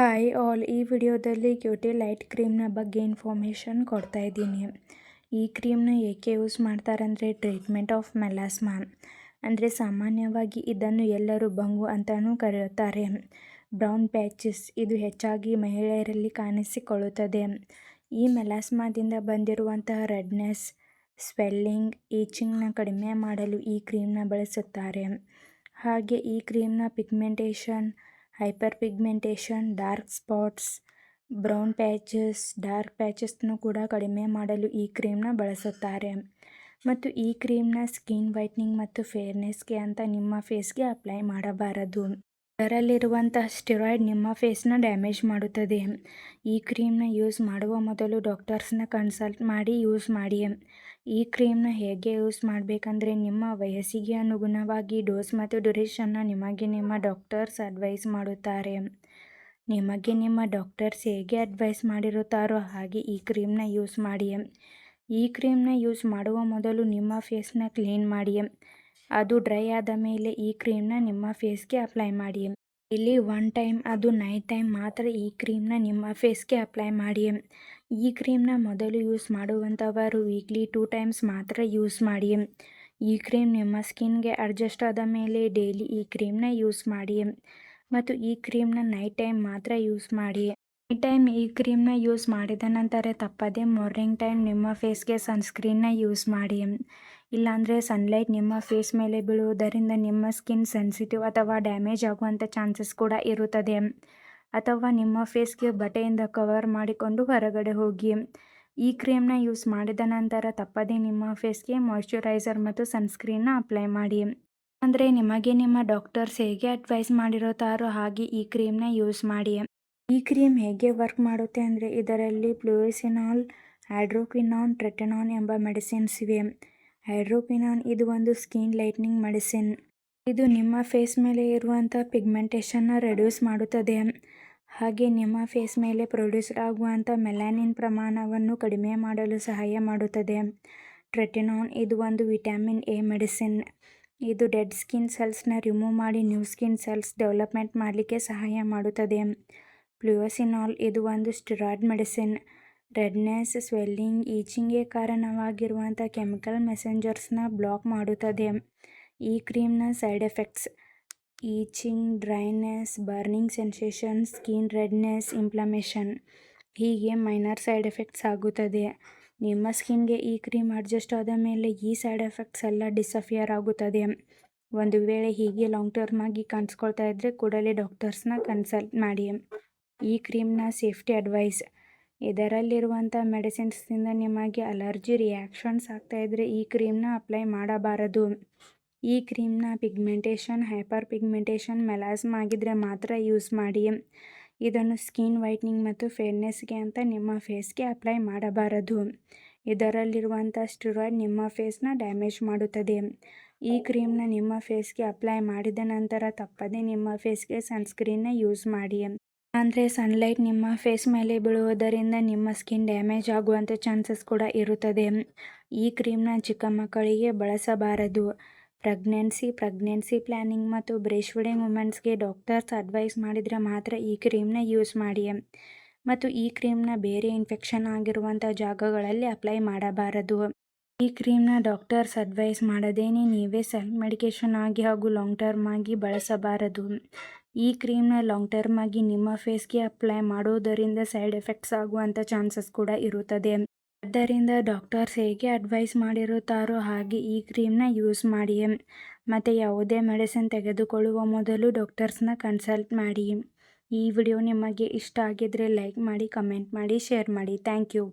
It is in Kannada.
ಹಾಯ್ ಆಲ್ ಈ ವಿಡಿಯೋದಲ್ಲಿ ಕ್ಯೂಟಿ ಲೈಟ್ ಕ್ರೀಮ್ನ ಬಗ್ಗೆ ಇನ್ಫಾರ್ಮೇಷನ್ ಕೊಡ್ತಾ ಇದ್ದೀನಿ. ಈ ಕ್ರೀಮ್ನ ಏಕೆ ಯೂಸ್ ಮಾಡ್ತಾರಂದರೆ ಟ್ರೀಟ್ಮೆಂಟ್ ಆಫ್ ಮೆಲಾಸ್ಮಾ ಅಂದರೆ ಸಾಮಾನ್ಯವಾಗಿ ಇದನ್ನು ಎಲ್ಲರೂ ಬಂಗು ಅಂತಲೂ ಕರೆಯುತ್ತಾರೆ. ಬ್ರೌನ್ ಪ್ಯಾಚಸ್ ಇದು ಹೆಚ್ಚಾಗಿ ಮಹಿಳೆಯರಲ್ಲಿ ಕಾಣಿಸಿಕೊಳ್ಳುತ್ತದೆ. ಈ ಮೆಲಾಸ್ಮಾದಿಂದ ಬಂದಿರುವಂತಹ ರೆಡ್ನೆಸ್ ಸ್ವೆಲ್ಲಿಂಗ್ ಈಚಿಂಗ್ನ ಕಡಿಮೆ ಮಾಡಲು ಈ ಕ್ರೀಮ್ನ ಬಳಸುತ್ತಾರೆ. ಹಾಗೆ ಈ ಕ್ರೀಮ್ನ pigmentation hyper pigmentation dark spots, brown patches, dark ಪ್ಯಾಚಸ್ನು ಕೂಡ ಕಡಿಮೆ ಮಾಡಲು ಈ ಕ್ರೀಮ್ನ ಬಳಸುತ್ತಾರೆ. ಮತ್ತು ಈ ಕ್ರೀಮ್ನ ಸ್ಕಿನ್ ವೈಟ್ನಿಂಗ್ ಮತ್ತು ಫೇರ್ನೆಸ್ಗೆ ಅಂತ ನಿಮ್ಮ ಫೇಸ್ಗೆ ಅಪ್ಲೈ ಮಾಡಬಾರದು. ಅದರಲ್ಲಿರುವಂತಹ ಸ್ಟಿರಾಯ್ಡ್ ನಿಮ್ಮ ಫೇಸ್ನ ಡ್ಯಾಮೇಜ್ ಮಾಡುತ್ತದೆ. ಈ ಕ್ರೀಮ್ನ ಯೂಸ್ ಮಾಡುವ ಮೊದಲು ಡಾಕ್ಟರ್ಸ್ನ ಕನ್ಸಲ್ಟ್ ಮಾಡಿ ಯೂಸ್ ಮಾಡಿ. ಈ ಕ್ರೀಮ್ನ ಹೇಗೆ ಯೂಸ್ ಮಾಡಬೇಕಂದ್ರೆ ನಿಮ್ಮ ವಯಸ್ಸಿಗೆ ಅನುಗುಣವಾಗಿ ಡೋಸ್ ಮತ್ತು ಡ್ಯೂರೇಷನ್ನ ನಿಮಗೆ ನಿಮ್ಮ ಡಾಕ್ಟರ್ಸ್ ಅಡ್ವೈಸ್ ಮಾಡುತ್ತಾರೆ. ನಿಮಗೆ ನಿಮ್ಮ ಡಾಕ್ಟರ್ಸ್ ಹೇಗೆ ಅಡ್ವೈಸ್ ಮಾಡಿರುತ್ತಾರೋ ಹಾಗೆ ಈ ಕ್ರೀಮ್ನ ಯೂಸ್ ಮಾಡಿ. ಈ ಕ್ರೀಮ್ನ ಯೂಸ್ ಮಾಡುವ ಮೊದಲು ನಿಮ್ಮ ಫೇಸ್ನ ಕ್ಲೀನ್ ಮಾಡಿ. ಅದು ಡ್ರೈ ಆದ ಮೇಲೆ ಈ ಕ್ರೀಮ್ನ ನಿಮ್ಮ ಫೇಸ್ಗೆ ಅಪ್ಲೈ ಮಾಡಿ. ಇಲ್ಲಿ ಒನ್ ಟೈಮ್ ಅದು ನೈಟ್ ಟೈಮ್ ಮಾತ್ರ ಈ ಕ್ರೀಮ್ನ ನಿಮ್ಮ ಫೇಸ್ಗೆ ಅಪ್ಲೈ ಮಾಡಿ. ಈ ಕ್ರೀಮ್ನ ಮೊದಲು ಯೂಸ್ ಮಾಡುವಂಥವರು ವೀಕ್ಲಿ ಟೂ ಟೈಮ್ಸ್ ಮಾತ್ರ ಯೂಸ್ ಮಾಡಿ. ಈ ಕ್ರೀಮ್ ನಿಮ್ಮ ಸ್ಕಿನ್ಗೆ ಅಡ್ಜಸ್ಟ್ ಆದ ಮೇಲೆ ಡೈಲಿ ಈ ಕ್ರೀಮ್ನ ಯೂಸ್ ಮಾಡಿ. ಮತ್ತು ಈ ಕ್ರೀಮ್ನ ನೈಟ್ ಟೈಮ್ ಮಾತ್ರ ಯೂಸ್ ಮಾಡಿ. ನೈಟ್ ಟೈಮ್ ಈ ಕ್ರೀಮ್ನ ಯೂಸ್ ಮಾಡಿದ ನಂತರ ತಪ್ಪದೇ ಮಾರ್ನಿಂಗ್ ಟೈಮ್ ನಿಮ್ಮ ಫೇಸ್ಗೆ ಸನ್ಸ್ಕ್ರೀನ್ನ ಯೂಸ್ ಮಾಡಿ. ಇಲ್ಲಾಂದರೆ ಸನ್ಲೈಟ್ ನಿಮ್ಮ ಫೇಸ್ ಮೇಲೆ ಬೀಳುವುದರಿಂದ ನಿಮ್ಮ ಸ್ಕಿನ್ ಸೆನ್ಸಿಟಿವ್ ಅಥವಾ ಡ್ಯಾಮೇಜ್ ಆಗುವಂಥ ಚಾನ್ಸಸ್ ಕೂಡ ಇರುತ್ತದೆ. ಅಥವಾ ನಿಮ್ಮ ಫೇಸ್ಗೆ ಬಟ್ಟೆಯಿಂದ ಕವರ್ ಮಾಡಿಕೊಂಡು ಹೊರಗಡೆ ಹೋಗಿ. ಈ ಕ್ರೀಮ್ನ ಯೂಸ್ ಮಾಡಿದ ನಂತರ ತಪ್ಪದೇ ನಿಮ್ಮ ಫೇಸ್ಗೆ ಮಾಯಿಶ್ಚರೈಸರ್ ಮತ್ತು ಸನ್ಸ್ಕ್ರೀನ್ನ ಅಪ್ಲೈ ಮಾಡಿ. ಅಂದರೆ ನಿಮಗೆ ನಿಮ್ಮ ಡಾಕ್ಟರ್ಸ್ ಹೇಗೆ ಅಡ್ವೈಸ್ ಮಾಡಿರುತ್ತಾರೋ ಹಾಗೆ ಈ ಕ್ರೀಮ್ನ ಯೂಸ್ ಮಾಡಿ. ಈ ಕ್ರೀಮ್ ಹೇಗೆ ವರ್ಕ್ ಮಾಡುತ್ತೆ ಅಂದರೆ ಇದರಲ್ಲಿ ಪ್ಲೂಯಿಸಿನಾಲ್ ಹೈಡ್ರೋಕ್ವಿನಾನ್ ಟ್ರೆಟೆನಾನ್ ಎಂಬ ಮೆಡಿಸಿನ್ಸ್ ಇವೆ. ಹೈಡ್ರೋಕ್ವಿನಾನ್ ಇದು ಒಂದು ಸ್ಕಿನ್ ಲೈಟ್ನಿಂಗ್ ಮೆಡಿಸಿನ್. ಇದು ನಿಮ್ಮ ಫೇಸ್ ಮೇಲೆ ಇರುವಂಥ ಪಿಗ್ಮೆಂಟೇಷನ್ನ ರೆಡ್ಯೂಸ್ ಮಾಡುತ್ತದೆ. ಹಾಗೆ ನಿಮ್ಮ ಫೇಸ್ ಮೇಲೆ ಪ್ರೊಡ್ಯೂಸ್ ಆಗುವಂಥ ಮೆಲಾನಿನ್ ಪ್ರಮಾಣವನ್ನು ಕಡಿಮೆ ಮಾಡಲು ಸಹಾಯ ಮಾಡುತ್ತದೆ. ಟ್ರೆಟಿನಾನ್ ಇದು ಒಂದು ವಿಟಮಿನ್ ಎ ಮೆಡಿಸಿನ್. ಇದು ಡೆಡ್ ಸ್ಕಿನ್ ಸೆಲ್ಸ್ನ ರಿಮೂವ್ ಮಾಡಿ ನ್ಯೂ ಸ್ಕಿನ್ ಸೆಲ್ಸ್ ಡೆವಲಪ್ಮೆಂಟ್ ಮಾಡಲಿಕ್ಕೆ ಸಹಾಯ ಮಾಡುತ್ತದೆ. ಪ್ಲೂಯೋಸಿನಾಲ್ ಇದು ಒಂದು ಸ್ಟಿರಾಯ್ಡ್ ಮೆಡಿಸಿನ್. ರೆಡ್ನೆಸ್, ಸ್ವೆಲ್ಲಿಂಗ್, ಈಚಿಂಗ್ಗೆ ಕಾರಣವಾಗಿರುವಂಥ ಕೆಮಿಕಲ್ ಮೆಸೆಂಜರ್ಸ್ನ ಬ್ಲಾಕ್ ಮಾಡುತ್ತದೆ. ಈ ಕ್ರೀಮ್ನ side effects itching, dryness, burning sensation, skin redness inflammation ಹೀಗೆ ಮೈನರ್ ಸೈಡ್ ಎಫೆಕ್ಟ್ಸ್ ಆಗುತ್ತದೆ. ನಿಮ್ಮ ಸ್ಕಿನ್ಗೆ ಈ ಕ್ರೀಮ್ ಅಡ್ಜಸ್ಟ್ ಆದ ಮೇಲೆ ಈ ಸೈಡ್ ಎಫೆಕ್ಟ್ಸ್ ಎಲ್ಲ ಡಿಸಫಿಯರ್ ಆಗುತ್ತದೆ. ಒಂದು ವೇಳೆ ಹೀಗೆ ಲಾಂಗ್ ಟರ್ಮ್ ಆಗಿ ಕಾಣಿಸ್ಕೊಳ್ತಾ ಇದ್ದರೆ ಕೂಡಲೇ ಡಾಕ್ಟರ್ಸ್ನ ಕನ್ಸಲ್ಟ್ ಮಾಡಿ. ಈ ಕ್ರೀಮ್ನ ಸೇಫ್ಟಿ ಅಡ್ವೈಸ್ ಇದರಲ್ಲಿರುವಂಥ ಮೆಡಿಸಿನ್ಸ್ನಿಂದ ನಿಮಗೆ ಅಲರ್ಜಿ ರಿಯಾಕ್ಷನ್ಸ್ ಆಗ್ತಾಯಿದ್ರೆ ಈ ಕ್ರೀಮ್ನ ಅಪ್ಲೈ ಮಾಡಬಾರದು. ಈ ಕ್ರೀಮ್ನ ಪಿಗ್ಮೆಂಟೇಷನ್, ಹೈಪರ್ ಪಿಗ್ಮೆಂಟೇಷನ್, ಮೆಲಾಸ್ಮ್ ಆಗಿದ್ರೆ ಮಾತ್ರ ಯೂಸ್ ಮಾಡಿ. ಇದನ್ನು ಸ್ಕಿನ್ ವೈಟ್ನಿಂಗ್ ಮತ್ತು ಫೇರ್ನೆಸ್ಗೆ ಅಂತ ನಿಮ್ಮ ಫೇಸ್ಗೆ ಅಪ್ಲೈ ಮಾಡಬಾರದು. ಇದರಲ್ಲಿರುವಂಥ ಸ್ಟಿರಾಯ್ಡ್ ನಿಮ್ಮ ಫೇಸ್ನ ಡ್ಯಾಮೇಜ್ ಮಾಡುತ್ತದೆ. ಈ ಕ್ರೀಮ್ನ ನಿಮ್ಮ ಫೇಸ್ಗೆ ಅಪ್ಲೈ ಮಾಡಿದ ನಂತರ ತಪ್ಪದೇ ನಿಮ್ಮ ಫೇಸ್ಗೆ ಸನ್ಸ್ಕ್ರೀನ್ನ ಯೂಸ್ ಮಾಡಿ. ಅಂದರೆ ಸನ್ಲೈಟ್ ನಿಮ್ಮ ಫೇಸ್ ಮೇಲೆ ಬೀಳುವುದರಿಂದ ನಿಮ್ಮ ಸ್ಕಿನ್ ಡ್ಯಾಮೇಜ್ ಆಗುವಂಥ ಚಾನ್ಸಸ್ ಕೂಡ ಇರುತ್ತದೆ. ಈ ಕ್ರೀಮ್ನ ಚಿಕ್ಕ ಮಕ್ಕಳಿಗೆ ಬಳಸಬಾರದು. ಪ್ರೆಗ್ನೆನ್ಸಿ ಪ್ರೆಗ್ನೆನ್ಸಿ ಪ್ಲ್ಯಾನಿಂಗ್ ಮತ್ತು ಬ್ರೇಸ್ಟ್ ವುಮೆನ್ಸ್ಗೆ ಡಾಕ್ಟರ್ಸ್ ಅಡ್ವೈಸ್ ಮಾಡಿದರೆ ಮಾತ್ರ ಈ ಕ್ರೀಮ್ನ ಯೂಸ್ ಮಾಡಿ. ಮತ್ತು ಈ ಕ್ರೀಮ್ನ ಬೇರೆ ಇನ್ಫೆಕ್ಷನ್ ಆಗಿರುವಂಥ ಜಾಗಗಳಲ್ಲಿ ಅಪ್ಲೈ ಮಾಡಬಾರದು. ಈ ಕ್ರೀಮ್ನ ಡಾಕ್ಟರ್ಸ್ ಅಡ್ವೈಸ್ ಮಾಡದೇನೆ ನೀವೇ ಸೆಲ್ಫ್ ಮೆಡಿಕೇಷನ್ ಆಗಿ ಹಾಗೂ ಲಾಂಗ್ ಟರ್ಮ್ ಆಗಿ ಬಳಸಬಾರದು. ಈ ಕ್ರೀಮ್ನ ಲಾಂಗ್ ಟರ್ಮ್ ಆಗಿ ನಿಮ್ಮ ಫೇಸ್ಗೆ ಅಪ್ಲೈ ಮಾಡೋದರಿಂದ ಸೈಡ್ ಎಫೆಕ್ಟ್ಸ್ ಆಗುವಂಥ ಚಾನ್ಸಸ್ ಕೂಡ ಇರುತ್ತದೆ. ಆದ್ದರಿಂದ ಡಾಕ್ಟರ್ಸ್ ಹೇಗೆ ಅಡ್ವೈಸ್ ಮಾಡಿರುತ್ತಾರೋ ಹಾಗೆ ಈ ಕ್ರೀಮ್ನ ಯೂಸ್ ಮಾಡಿ ಮತ್ತು ಯಾವುದೇ ಮೆಡಿಸಿನ್ ತೆಗೆದುಕೊಳ್ಳುವ ಮೊದಲು ಡಾಕ್ಟರ್ಸ್ನ ಕನ್ಸಲ್ಟ್ ಮಾಡಿ. ಈ ವಿಡಿಯೋ ನಿಮಗೆ ಇಷ್ಟ ಆಗಿದ್ದರೆ ಲೈಕ್ ಮಾಡಿ, ಕಮೆಂಟ್ ಮಾಡಿ, ಶೇರ್ ಮಾಡಿ. Thank you.